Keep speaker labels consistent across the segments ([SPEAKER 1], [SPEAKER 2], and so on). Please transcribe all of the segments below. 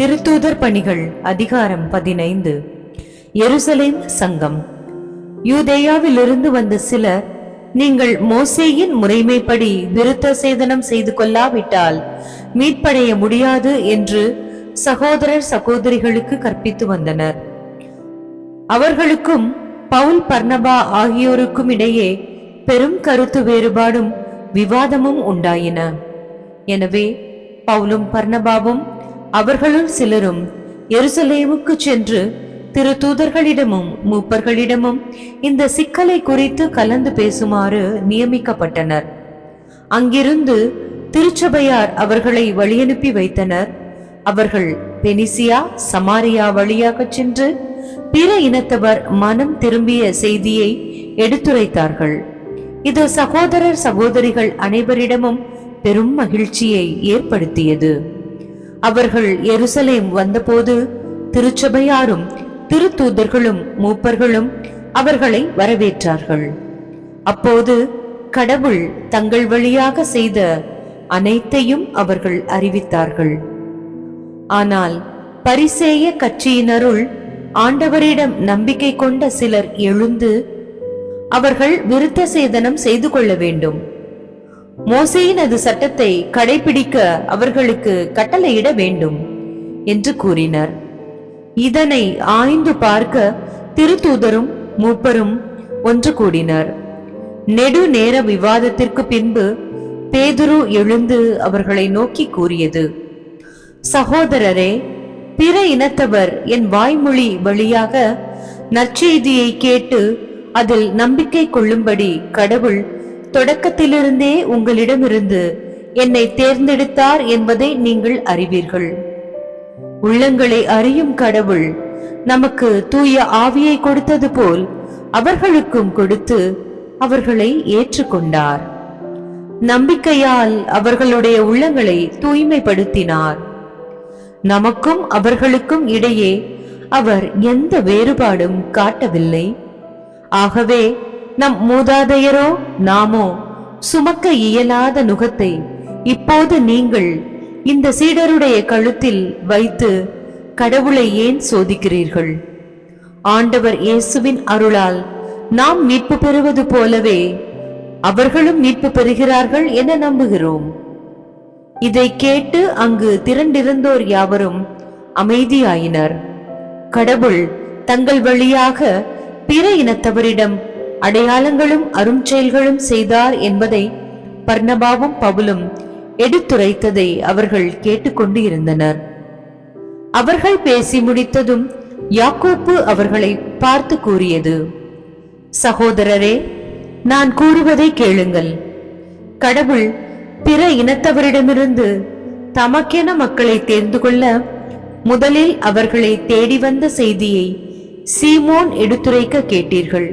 [SPEAKER 1] திருத்தூதர் பணிகள் அதிகாரம் பதினைந்து. எருசலேம் சங்கம். யூதேயாவிலிருந்து வந்த சிலர் நீங்கள் மோசேயின் முறைமைப்படி விருத்த சேதனம் செய்து கொள்ளாவிட்டால் மீட்படைய முடியாது என்று சகோதரர் சகோதரிகளுக்கு கற்பித்து வந்தனர். அவர்களுக்கும் பவுல் பர்னபா ஆகியோருக்கும் இடையே பெரும் கருத்து வேறுபாடும் விவாதமும் உண்டாயின. எனவே பவுலும் பர்னபாவும் அவர்களுள் சிலரும் எருசலேமுக்கு சென்று திரு தூதர்களிடமும் மூப்பர்களிடமும் இந்த சிக்கலை குறித்து கலந்து பேசுமாறு நியமிக்கப்பட்டனர். அங்கிருந்து திருச்சபையார் அவர்களை வழியனுப்பி வைத்தனர். அவர்கள் பெனிசியா சமாரியா வழியாக சென்று பிற இனத்தவர் மனம் திரும்பிய செய்தியை எடுத்துரைத்தார்கள். இது சகோதரர் சகோதரிகள் அனைவரிடமும் பெரும் மகிழ்ச்சியை ஏற்படுத்தியது. அவர்கள் எருசலேம் வந்தபோது திருச்சபையாரும் திருத்தூதர்களும் மூப்பர்களும் அவர்களை வரவேற்றார்கள். அப்போது கடவுள் தங்கள் வழியாக செய்த அனைத்தையும் அவர்கள் அறிவித்தார்கள். ஆனால் பரிசேய கட்சியினருள் ஆண்டவரிடம் நம்பிக்கை கொண்ட சிலர் எழுந்து அவர்கள் விருத்த சேதனம் செய்து கொள்ள வேண்டும். மோசேயினது சட்டத்தை கடைபிடிக்க அவர்களுக்கு கட்டளையிட வேண்டும் என்று கூறினர். இதனை ஆய்ந்து பார்க்க திருத்தூதரும் மூப்பரும் ஒன்று கூடினர். நெடு நேர விவாதத்திற்கு பின்பு பேதுரு எழுந்து அவர்களை நோக்கி கூறியது சகோதரரே பிற இனத்தவர் என் வாய்மொழி வழியாக நற்செய்தியை கேட்டு அதில் நம்பிக்கை கொள்ளும்படி கடவுள் தொடக்கத்திலிருந்தே உங்களிடமிருந்து என்னை தேர்ந்தெடுத்தார் என்பதை நீங்கள் அறிவீர்கள். உள்ளங்களை அறியும் கடவுள் நமக்கு தூய ஆவியை கொடுத்தது போல் அவர்களுக்கும் கொடுத்து அவர்களை ஏற்றுக்கொண்டார். நம்பிக்கையால் அவர்களுடைய உள்ளங்களை தூய்மைப்படுத்தினார். நமக்கும் அவர்களுக்கும் இடையே அவர் எந்த வேறுபாடும் காட்டவில்லை. ஆகவே நம் மூதாதையரோ நாமோ சுமக்க இயலாத நுகத்தை இப்போது நீங்கள் இந்த சீடருடைய கழுத்தில் வைத்து கடவுளை ஏன் சோதிக்கிறீர்கள்? ஆண்டவர் இயேசுவின் அருளால் நாம் மீட்பு பெறுவது போலவே அவர்களும் மீட்பு பெறுகிறார்கள் என நம்புகிறோம். இதை கேட்டு அங்கு திரண்டிருந்தோர் யாவரும் அமைதியாயினர். கடவுள் தங்கள் வழியாக பிற இனத்தவரிடம் அடையாளங்களும் அருஞ்செயல்களும் செய்தார் என்பதை பர்ணபாவும் பவுலும் எடுத்துரைத்ததை அவர்கள் கேட்டுக்கொண்டு இருந்தனர். அவர்கள் பேசி முடித்ததும் யாக்கோப்பு அவர்களை பார்த்து கூறியது சகோதரரே நான் கூறுவதை கேளுங்கள். கடவுள் பிற இனத்தவரிடமிருந்து தமக்கென மக்களை தேர்ந்து கொள்ள முதலில் அவர்களை தேடி வந்த செய்தியை சீமோன் எடுத்துரைக்க கேட்டீர்கள்.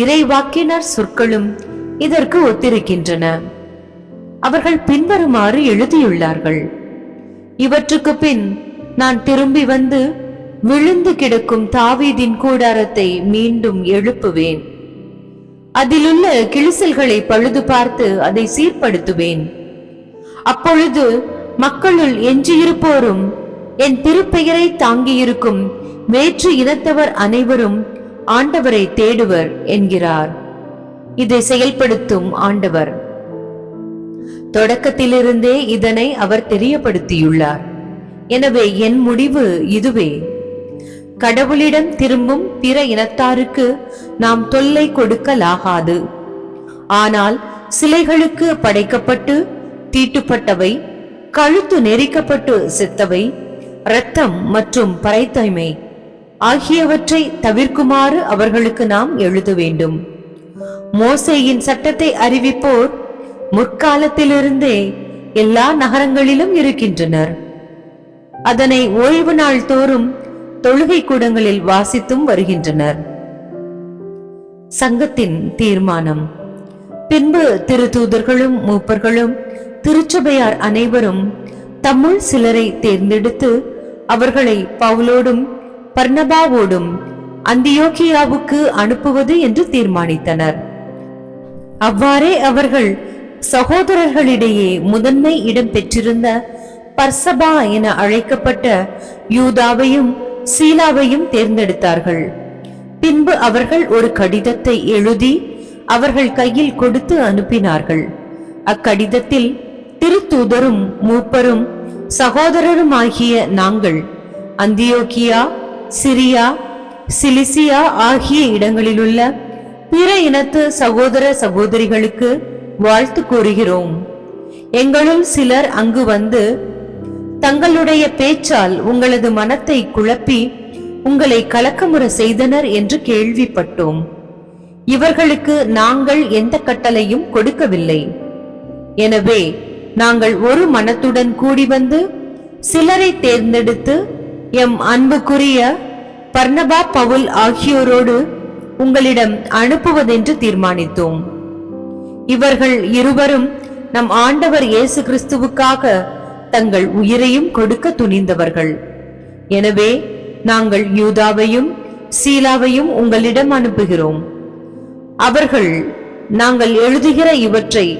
[SPEAKER 1] இறைவாக்கினர் சொற்களும் இதற்கு ஒத்திருக்கின்றன. அவர்கள் பின்வருமாறு எழுதியுள்ளார்கள். இவற்றுக்கு பின் நான் திரும்பி வந்து விழுந்து கிடக்கும் தாவீதின் கூடாரத்தை மீண்டும் எழுப்புவேன். அதிலுள்ள கிழிசல்களை பழுது பார்த்து அதை சீர்படுத்துவேன். அப்பொழுது மக்களுள் எஞ்சியிருப்போரும் என் திருப்பெயரை தாங்கியிருக்கும் வேற்று இனத்தவர் அனைவரும் ஆண்டவரை தேடுவர் என்கிறார். இதை செயல்படுத்தும் ஆண்டவர். தொடக்கத்திலிருந்தே இதனை அவர் தெரியப்படுத்தியுள்ளார். எனவே என் முடிவு இதுவே. கடவுளிடம் திரும்பும் பிற இனத்தாருக்கு நாம் தொல்லை கொடுக்கலாகாது. ஆனால் சிலைகளுக்கு படைக்கப்பட்டு தீட்டுப்பட்டவை கழுத்து நெரிக்கப்பட்டு செத்தவை இரத்தம் மற்றும் பறைத்தமை ஆகியவற்றை தவிர்க்குமாறு அவர்களுக்கு நாம் எழுத வேண்டும். மோசேயின் சட்டத்தை அறிவிப்போர் முற்காலத்திலிருந்தே எல்லா நகரங்களிலும் இருக்கின்றனர். அதனை ஓய்வு நாள் தோறும் தொழுகை கூடங்களில் வாசித்தும் வருகின்றனர். சங்கத்தின் தீர்மானம். பின்பு திரு தூதர்களும் மூப்பர்களும் திருச்சபையார் அனைவரும் தம்முள் சிலரை தேர்ந்தெடுத்து அவர்களை பவுலோடும் பர்ணபாவோடும் அந்தியோகியாவுக்கு அனுப்புவது என்று தீர்மானித்தனர். அவ்வாறே அவர்கள் சகோதரர்களிடையே முதன்மை இடம் பெற்றிருந்த பர்சபா என அழைக்கப்பட்ட யூதாவையும் சீலாவையும் தேர்ந்தெடுத்தார்கள். பின்பு அவர்கள் ஒரு கடிதத்தை எழுதி அவர்கள் கையில் கொடுத்து அனுப்பினார்கள். அக்கடிதத்தில் திருத்தூதரும் மூப்பரும் சகோதரருமாகிய நாங்கள் அந்தியோக்கியா சிரியா சிலிசியா ஆகிய இடங்களிலுள்ள பிற இனத்து சகோதர சகோதரிகளுக்கு வாழ்த்து கூறுகிறோம். எங்களுள் சிலர் அங்கு வந்து தங்களுடைய பேச்சால் உங்களது மனத்தை குழப்பி உங்களை கலக்கமுற செய்தனர் என்று கேள்விப்பட்டோம். இவர்களுக்கு நாங்கள் எந்த கட்டளையும் கொடுக்கவில்லை. எனவே நாங்கள் ஒரு மனத்துடன் கூடி வந்து சிலரை தேர்ந்தெடுத்து எம் அன்புக்குரிய பர்ணபா பவுல் ஆகியோரோடு உங்களிடம் அனுப்புவதென்று தீர்மானித்தோம். இவர்கள் இருவரும் நம் ஆண்டவர் இயேசு கிறிஸ்துவுக்காக தங்கள் உயிரையும் கொடுக்க துணிந்தவர்கள். எனவே நாங்கள் யூதாவையும் சீலாவையும் உங்களிடம் அனுப்புகிறோம். அவர்கள் நாங்கள் எழுதுகிற இவற்றை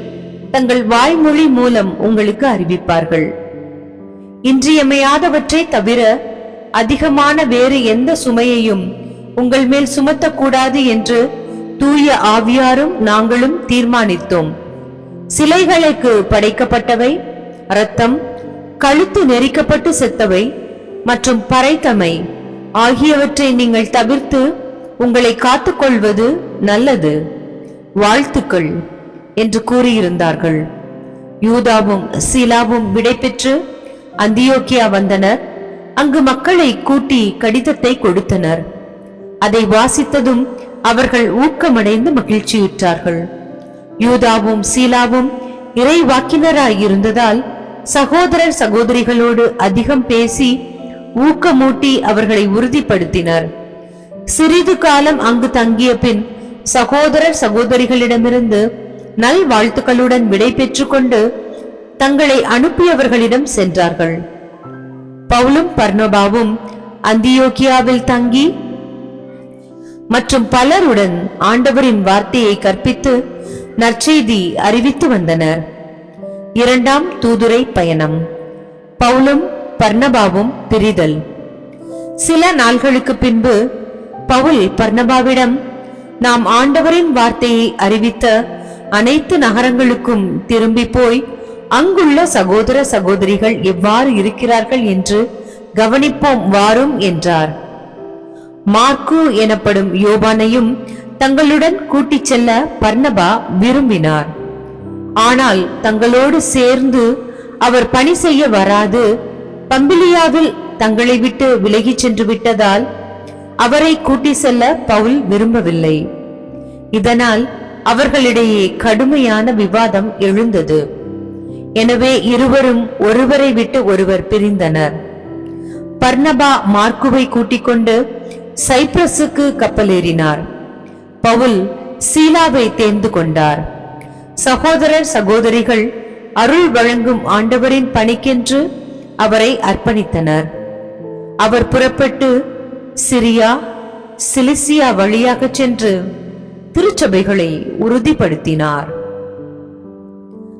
[SPEAKER 1] தங்கள் வாய்மொழி மூலம் உங்களுக்கு அறிவிப்பார்கள். இன்றியமையாதவற்றை தவிர அதிகமான வேறு எந்த சுமையையும் உங்கள் மேல் சுமத்தக்கூடாது என்று தூய ஆவியாரும் நாங்களும் தீர்மானித்தோம். சிலைகளுக்கு படைக்கப்பட்டவை இரத்தம் கழுத்து நெரிக்கப்பட்டு செத்தவை மற்றும் பறைத்தமை ஆகியவற்றை நீங்கள் தவிர்த்து உங்களை காத்துக்கொள்வது நல்லது. வாழ்த்துக்கள் என்று கூறியிருந்தார்கள். யூதாவும் சீலாவும் விடைபெற்று அந்தியோக்கியா வந்தனர். அங்கு மக்களை கூட்டி கடிதத்தை கொடுத்தனர். அதை வாசித்ததும் அவர்கள் ஊக்கமடைந்து மகிழ்ச்சியுற்றார்கள். யூதாவும் சீலாவும் இறை வாக்கினராய் இருந்ததால் சகோதரர் சகோதரிகளோடு அதிகம் பேசி ஊக்கமூட்டி அவர்களை உறுதிப்படுத்தினர். சிறிது காலம் அங்கு தங்கிய பின் சகோதரர் சகோதரிகளிடமிருந்து நல் வாழ்த்துக்களுடன் விடை கொண்டு தங்களை அனுப்பியவர்களிடம் சென்றார்கள். பவுலும் பர்ணபாவும் அந்தியோக்கியாவில் தங்கி மற்றும் பலருடன் ஆண்டவரின் வார்த்தையை கற்பித்து நற்செய்தி அறிவித்து வந்தனர். இரண்டாம் தூதுரை பயணம். பவுலும் பர்ணபாவும் பிரிதல். சில நாள்களுக்கு பின்பு பவுல் பர்ணபாவிடம் நாம் ஆண்டவரின் வார்த்தையை அறிவித்த அனைத்து நகரங்களுக்கும் திரும்பி போய் அங்குள்ள சகோதர சகோதரிகள் எவ்வாறு இருக்கிறார்கள் என்று கவனிப்போம் வாரும் என்றார். மார்க்கு எனப்படும் யோபானையும் தங்களுடன் கூட்டிச் செல்ல பர்ணபா விரும்பினார். ஆனால் தங்களோடு சேர்ந்து அவர் பணி செய்ய வராது பம்பிலியாவில் தங்களை விட்டு விலகிச் சென்று விட்டதால் அவரை கூட்டி செல்ல பவுல் விரும்பவில்லை. இதனால் அவர்களிடையே கடுமையான விவாதம் எழுந்தது. எனவே இருவரும் ஒருவரை விட்டு ஒருவர் பிரிந்தனர். பர்ணபா மார்க்குவை கூட்டிக் கொண்டு சைப்ரஸுக்கு கப்பலேறினார். பவுல் சீலாவை தேர்ந்து கொண்டார். சகோதரர் சகோதரிகள் அருள் வழங்கும் ஆண்டவரின் பணிக்கென்று அவரை அர்ப்பணித்தனர். அவர் புறப்பட்டு சிரியா சிலிசியா வழியாக சென்று திருச்சபைகளை உறுதிப்படுத்தினார்.